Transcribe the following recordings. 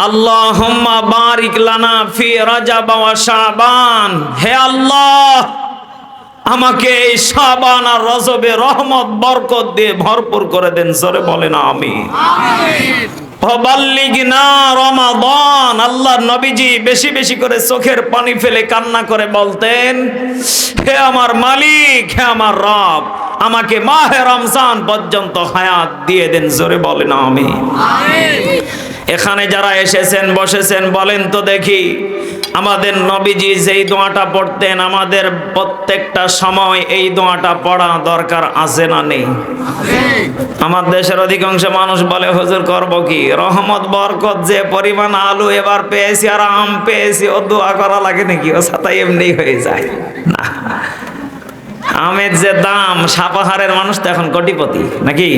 আল্লাহুম্মা বারিক লানা ফি রাজাব ওয়া শাবান। হে আল্লাহ আমাকে এই শাবান আর রজবে রহমত বরকত দিয়ে ভরপুর করে দেন জোরে বলেন আমি না রমাদান আল্লাহ নবীজি বেশি বেশি করে চোখের পানি ফেলে কান্না করে বলতেন হে আমার মালিক হে আমার রব আমাকে মাহে রমজান পর্যন্ত হায়াত দিয়ে দেন জোরে বলেন আমি এখানে যারা এসেছেন, বসেছেন, বলেন তো দেখি, আমাদের নবীজি যেই দোয়াটা পড়তেন, আমাদের প্রত্যেকটা সময় এই দোয়াটা পড়া দরকার আছে না নেই? আমার দেশের অধিকাংশ মানুষ বলে, হুজুর, করব কি? রহমত, বরকত, যে পরিমাণ আলু এবার পেয়েছি আর আম পেয়েছি, ও দোয়া করা লাগে নাকি? ও সাথে এমনি হয়ে যায়। না। আমের যে দাম, সাপাহারের মানুষ তো এখন কোটিপতি, নাকি?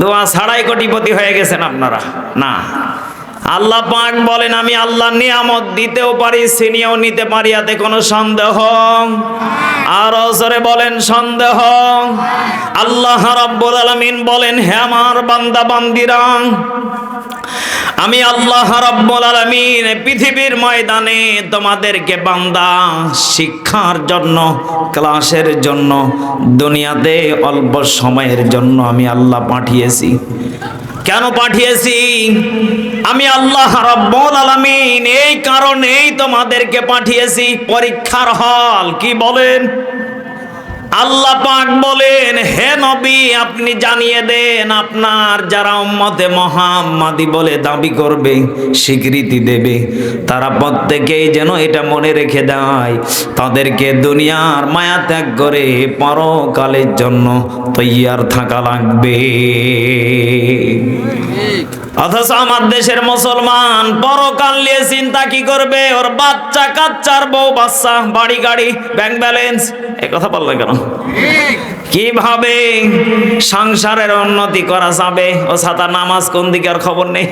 দোয়া ছাড়াই কোটিপতি হয়ে গেছেন আপনারা। না। আল্লাহ পাক বলেন, আমি আল্লাহ নিয়ামত দিতেও পারি ছিনিয়েও নিতে পারি, এতে কোনো সন্দেহ আর জোরে বলেন, সন্দেহ আল্লাহ রাব্বুল আলামিন বলেন, হে আমার বান্দা বান্দিরা আমি আল্লাহ রাব্বুল আলামিন পৃথিবীর ময়দানে তোমাদেরকে বান্দা শিক্ষার জন্য, ক্লাসের জন্য, দুনিয়াতে অল্প সময়ের জন্য আমি আল্লাহ পাঠিয়েছি। কেন পাঠিয়েছি? আমি আল্লাহ রাব্বুল আলামিন এই কারণেই তোমাদেরকে পাঠিয়েছি। পরীক্ষার হল, কি বলেন? আল্লাহ পাক বলেন, হে নবী, আপনি জানিয়ে দেন, আপনার যারা উম্মতে মহাম্মাদি বলে দাবি করবে, স্বীকৃতি দেবে। তারা প্রত্যেকেই যেন এটা মনে রেখে দেয়, তাদেরকে দুনিয়ার মায়া ত্যাগ করে পরকালের জন্য তৈয়ার থাকা লাগবে। অথচ আমার দেশের মুসলমান পরকাল নিয়ে চিন্তা কি করবে? ওর বাচ্চা, কাচ্চার বউ, বাচ্চা, বাড়ি, গাড়ি ব্যাংক ব্যালেন্স এ কথা বললে কেন? কীভাবে সংসারের উন্নতি করা যাবে? ও সাতা নামাজ কোন দিকে আর খবর নেই?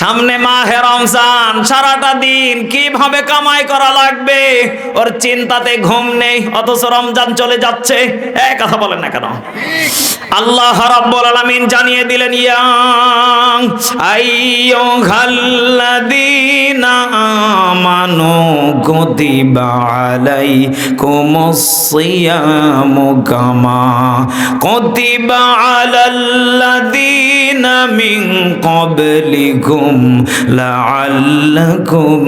সামনে মাহে রমজান, সারাটা দিন কীভাবে কামাই করা লাগবে? ওর চিন্তাতে ঘুম নেই, অথচ রমজান চলে যাচ্ছে। এ কথা বলেন না কেন? আল্লাহ রাব্বুল আলামিন জানিয়ে দিলেন, ইয়া আইয়ুহাল্লাযীনা আমানু কুতিবা আলাইকুমুস সিয়ামু কামা কুতিবা আলাল্লাযীনা মিন ক্বাবলিকুম লাআল্লাকুম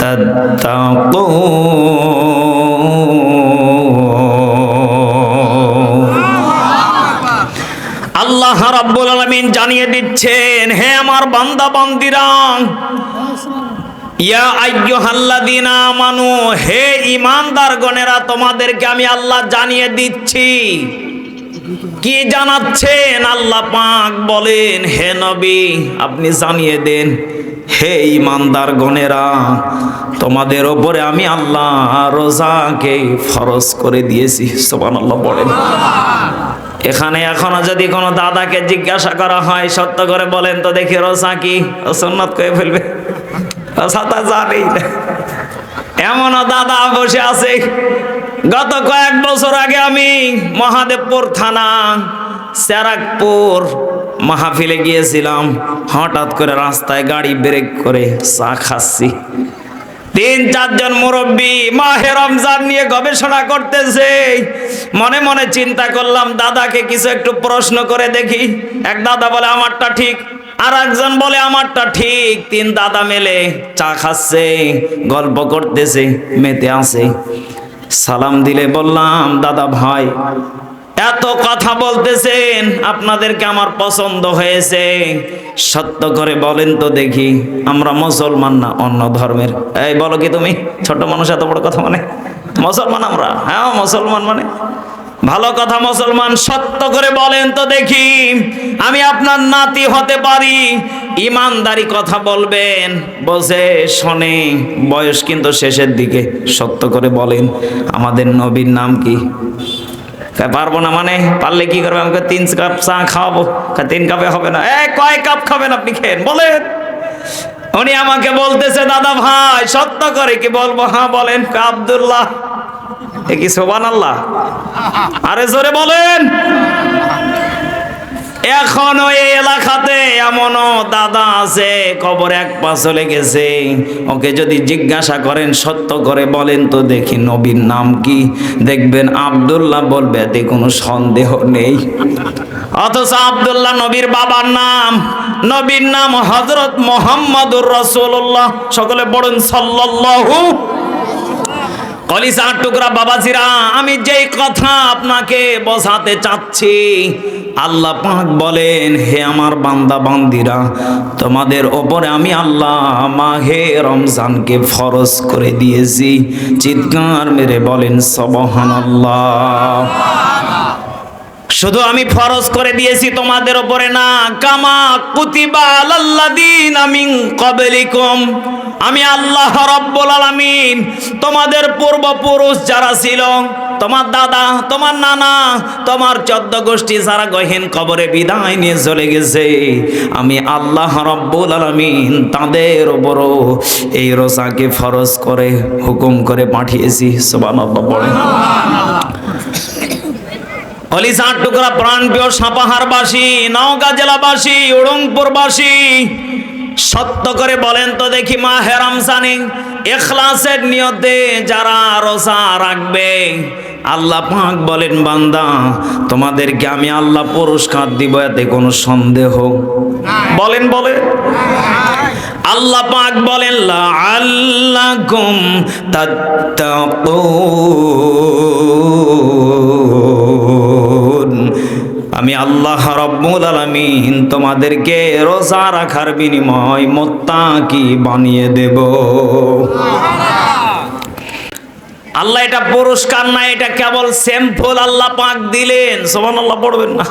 তাত্তাকুন। আল্লাহ রাব্বুল আলামিন জানিয়ে দিচ্ছেন, হে আমার বান্দা বান্দিরা, ইয়া আইয়ুহাল্লাযীনা আমানু, হে ঈমানদার গণেরা তোমাদেরকে আমি আল্লাহ জানিয়ে দিচ্ছি। কি জানাচ্ছেন আল্লাহ পাক বলেন, হে নবী, আপনি জানিয়ে দেন, হে ইমানদার গণেরা তোমাদের ওপরে আমি আল্লাহ রোজাকে ফরজ করে দিয়েছি। সুবহানাল্লাহ বলেন। এখানে এখনও যদি কোনো দাদাকে জিজ্ঞাসা করা হয়, সত্য করে বলেন, তো দেখি রোজা কি? ও করে ফেলবে। রোজা তা না। এমনও দাদা বসে আছে গত কয়েক বছর আগে আমি মহাদেবপুর থানা স্যারাকপুর মাহফিলে গিয়েছিলাম। হঠাৎ করে রাস্তায় গাড়ি ব্রেক করে চা খাচ্ছি। তিন চারজন মুরব্বী মাহে রমজান নিয়ে গবেষণা করতেছে। মনে মনে চিন্তা করলাম, দাদাকে কিছু একটু প্রশ্ন করে দেখি। এক দাদা বলে, আমারটা ঠিক। আর একজন বলে, আমারটা ঠিক। তিন দাদা মেলে চা খাচ্ছে, গল্প করতেছে, মেতে আছে। সালাম দিলে বললাম, দাদা ভাই, এত কথা বলতেছেন, আপনাদেরকে আমার পছন্দ হয়েছে। সত্য করে বলেন তো দেখি, আমরা মুসলমান না অন্য ধর্মের? এই, বলো কি তুমি? ছোট মানুষ এত বড় কথা মানে? মুসলমান আমরা? হ্যাঁ মুসলমান মানে? ভালো কথা মুসলমান, সত্য করে বলেন তো দেখি। আমি আপনার নাতি হতে পারি, ইমানদারি কথা বলবেন। বসে শোনে, বয়স কিন্তু শেষের দিকে। সত্য করে বলেন, আমাদের নবীর নাম কি? পারব না মানে? পারলে কি করবে? আমাকে তিন কাপ চা খাওয়াবো? তিন কাপে হবে না। এ, কয় কাপ খাবেন আপনি খেন বলেন। উনি আমাকে বলতেছে, দাদা ভাই, সত্য করে কি বলব? হ্যাঁ বলেন আব্দুল্লাহ কি সোবান আল্লাহ আরে জোরে বলেন। এখনও এই এলাকাতে এমনও দাদা আছে, কবর এক পা চলে গেছে। ওকে যদি জিজ্ঞাসা করেন, সত্য করে বলেন তো দেখি নবীর নাম কি। দেখবেন আব্দুল্লাহ বলবে, এতে কোনো সন্দেহ নেই। অথচ আবদুল্লাহ নবীর বাবার নাম, নবীর নাম হজরত মোহাম্মদুর রসুল্লাহ সকলে বলুন সাল্লাল্লাহু কলিসার টুকরা বাবাজিরা, আমি যেই কথা আপনাকে বোঝাতে চাচ্ছি, আল্লাহ পাক বলেন, হে আমার বান্দা বান্দিরা, তোমাদের ওপরে আমি আল্লাহ মাহে রমজানকে ফরজ করে দিয়েছি। চিৎকার মেরে বলেন সবহান আল্লাহ শুধু আমি ফরজ করে দিয়েছি তোমাদের ওপরে না, কামা কুতিবা আলাল্লাদিন আমিন কবলিকুম আমি আল্লাহ রব্বুল আলামিন, তোমাদের পূর্বপুরুষ যারা ছিল, তোমার দাদা, তোমার নানা, তোমার চোদ্দ গোষ্ঠী যারা গহীন কবরে বিদায় নিয়ে চলে গেছে, আমি আল্লাহ রব্বুল আলামিন তাদের ওপরও এই রোজাকে ফরজ করে, হুকুম করে পাঠিয়েছি। সুবহানাল্লাহ হলিসার টুকরা প্রাণপ্রিয় সাপাহারবাসী, নওগাঁ জেলাবাসী, উড়ংপুরবাসী সত্য করে বলেন তো দেখি মা হেরাম হেরামসানি এখলাসের নিয়তে যারা রোজা রাখবে, আল্লাহ পাক বলেন, বান্দা, তোমাদেরকে আমি আল্লাহ পুরস্কার দিব, এতে কোনো সন্দেহ। বলেন বলে আল্লাহ পাক বলেন আল্লাকুম তাত্তাকুন। আমি আল্লাহ রব্বুল আলমিন তোমাদেরকে রোজা রাখার বিনিময় মোত্তা কি বানিয়ে দেব। আল্লাহ এটা পুরস্কার না, এটা কেবল স্যাম্পল আল্লাহ পাক দিলেন। সোমান আল্লাহ পড়বেন না।